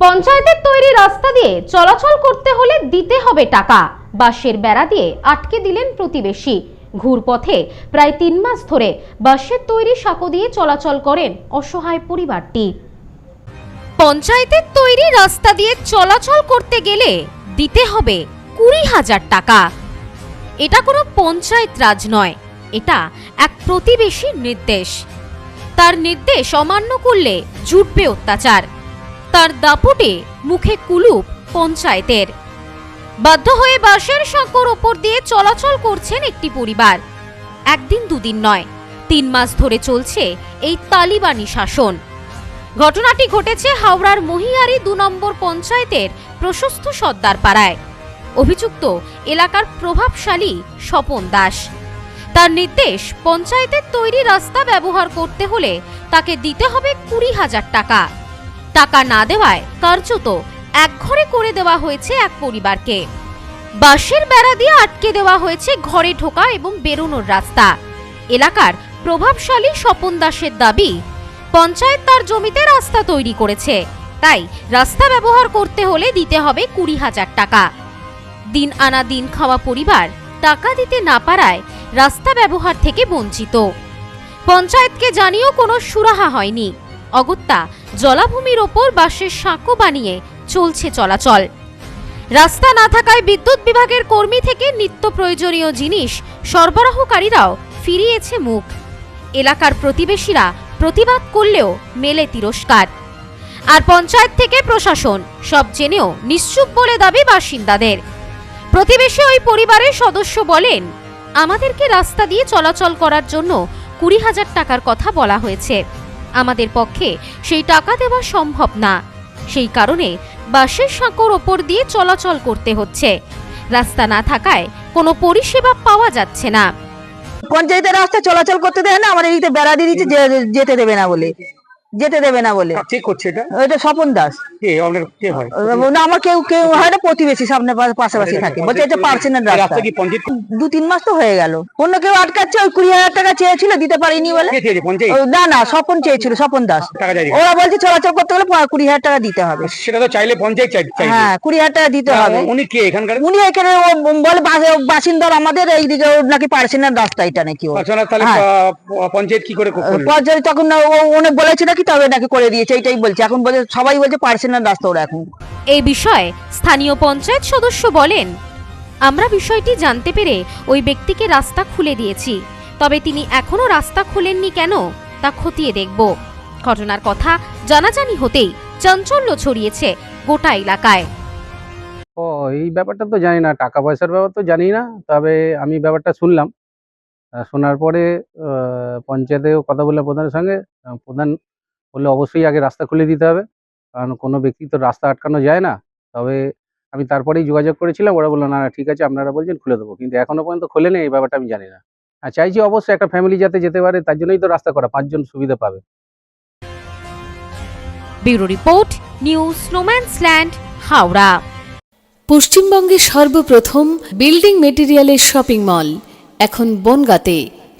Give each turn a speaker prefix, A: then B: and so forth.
A: পঞ্চায়েতের তৈরি রাস্তা দিয়ে চলাচল করতে হলে দিতে হবে টাকা। বাঁশের বেড়া দিয়ে আটকে দিলেন প্রতিবেশী। ঘুরপথে প্রায় তিন মাস ধরে বাঁশের তৈরি সাঁকো দিয়ে চলাচল করেন অসহায় পরিবারটি। পঞ্চায়েতের তৈরি রাস্তা দিয়ে চলাচল করতে গেলে দিতে হবে কুড়ি হাজার টাকা। এটা কোনো পঞ্চায়েত রাজ নয়, এটা এক প্রতিবেশীর নির্দেশ। তার নির্দেশ অমান্য করলে জুটবে অত্যাচার। তার দাপটে মুখে কুলুপ পঞ্চায়েতের। বাধ্য হয়ে বাঁশের সাঁকোর ওপর দিয়ে চলাচল করছেন একটি পরিবার। একদিন দুদিন নয়, তিন মাস ধরে চলছে এই তালিবানি শাসন। ঘটনাটি ঘটেছে হাওড়ার মহিয়ারি দু নম্বর পঞ্চায়েতের প্রশস্ত সর্দার পাড়ায় অভিযুক্ত এলাকার প্রভাবশালী স্বপন দাস। তার নির্দেশ, পঞ্চায়েতের তৈরি রাস্তা ব্যবহার করতে হলে তাকে দিতে হবে কুড়ি হাজার টাকা। টাকা না দেওয়ায় কার্যত একঘরে করে দেওয়া হয়েছে এক পরিবারকে। বাঁশের বেড়া দিয়ে আটকে দেওয়া হয়েছে ঘরে ঢোকা এবং বেরোনোর রাস্তা। এলাকার প্রভাবশালী স্বপন দাসের দাবি, পঞ্চায়েত তার জমিতে রাস্তা তৈরি করেছে। তাই রাস্তা ব্যবহার করতে হলে দিতে হবে কুড়ি হাজার টাকা। দিন আনা দিন খাওয়া পরিবার টাকা দিতে না পারায় রাস্তা ব্যবহার থেকে বঞ্চিত। পঞ্চায়েতকে জানিয়েও কোনো সুরাহা হয়নি। অগত্যা জলাভূমির ওপর বাঁশের সাঁকো বানিয়ে চলছে চলাচল। রাস্তা না থাকায় বিদ্যুৎ বিভাগের কর্মী থেকে নিত্য প্রয়োজনীয় জিনিস সরবরাহকারীরাও ফিরিয়েছে মুখ। এলাকার প্রতিবেশীরা প্রতিবাদ করলেও মেলে তিরস্কার। আর পঞ্চায়েত থেকে প্রশাসন সব জেনেও নিশ্চুপ বলে দাবি বাসিন্দাদের। প্রতিবেশী ওই পরিবারের সদস্য বলেন, আমাদেরকে রাস্তা দিয়ে চলাচল করার জন্য কুড়ি হাজার টাকার কথা বলা হয়েছে। আমাদের পক্ষে সেই টাকা দেওয়া সম্ভব না। সেই কারণে বাসের সাঁকোর ওপর দিয়ে চলাচল করতে হচ্ছে। রাস্তা না থাকায় কোনো পরিষেবা পাওয়া যাচ্ছে না।
B: পঞ্চায়েতের রাস্তা চলাচল করতে দেয় না আমাদের এইতে বেড়া দিয়ে দিচ্ছে যেতে দেবে না বলে। যেতে দেবে না বলে।
C: করছে এটা?
B: ওইটা স্বপন দাস।
C: কে? আপনার কে হয়?
B: না আমার কেউ কেউ হয় না প্রতিবেশী সামনে পাশাপাশি থাকে। বলছে এটা পারছেন না রাস্তা
C: কি পঞ্চায়েত?
B: দু তিন মাস তো হয়ে গেল। অন্য কেউ আটকাচ্ছে ওই কুড়ি হাজার টাকা চেয়েছিল দিতে পারিনি বলে।
C: পঞ্চায়েত?
B: না না স্বপন চেয়েছিল স্বপন দাস। ওরা বলছে চলাচল করতে পা- কুড়ি হাজার টাকা দিতে হবে।
C: সেটা তো চাইলে পঞ্চায়েত চাই-
B: হ্যাঁ কুড়ি হাজার টাকা দিতে হবে।
C: উনি কে এখানকার?
B: উনি এখানে বলে বাসিন্দার আমাদের এইদিকে নাকি পারছেন না রাস্তা এটা নাকি
C: পঞ্চায়েত কি করে?
B: পর্যায়ে তখন উনি বলেছে নাকি তবে নাকি করে দিয়েছে? এইটাই বলছে। এখন বলছে সবাই বলছে পারছে না রাস্তা ওরা এখন।
A: এই বিষয়ে স্থানীয় পঞ্চায়েত সদস্য বলেন আমরা বিষয়টি জানতে পেরে ওই ব্যক্তিকে রাস্তা খুলে দিয়েছি। তবে তিনি এখনও রাস্তা খুলেননি কেন তা খতিয়ে দেখব। ঘটনার কথা জানাজানি হতেই চাঞ্চল্য ছড়িয়েছে গোটা এলাকায়।
D: ও এই ব্যাপারটা তো জানি না। টাকা পয়সার ব্যাপার তো জানি না। তবে আমি ব্যাপারটা শুনলাম। আহ, শোনার পরে আহ, পঞ্চায়েতেও কথা বললাম প্রধানের সঙ্গে। আহ, প্রধান বললে অবশ্যই আগে রাস্তা খুলে দিতে হবে। কারণ কোনো ব্যক্তি তো রাস্তা আটকানো যায় না। তবে আমি তারপরেই যোগাযোগ করেছিলাম ওরা বলল না না, ঠিক আছে আপনারা বলছেন খুলে দেবো। কিন্তু এখনও পর্যন্ত খুলে নেই এই ব্যাপারটা আমি জানি না। আর চাইছি অবশ্যই একটা ফ্যামিলি যাতে যেতে পারে তার জন্যই তো রাস্তা করা পাঁচজন সুবিধা পাবে।
A: ব্যুরো রিপোর্ট নিউজ স্নোম্যান্সল্যান্ড হাওড়া।
E: পশ্চিমবঙ্গের সর্বপ্রথম বিল্ডিং মেটেরিয়ালের শপিং মল এখন বনগাঁতে।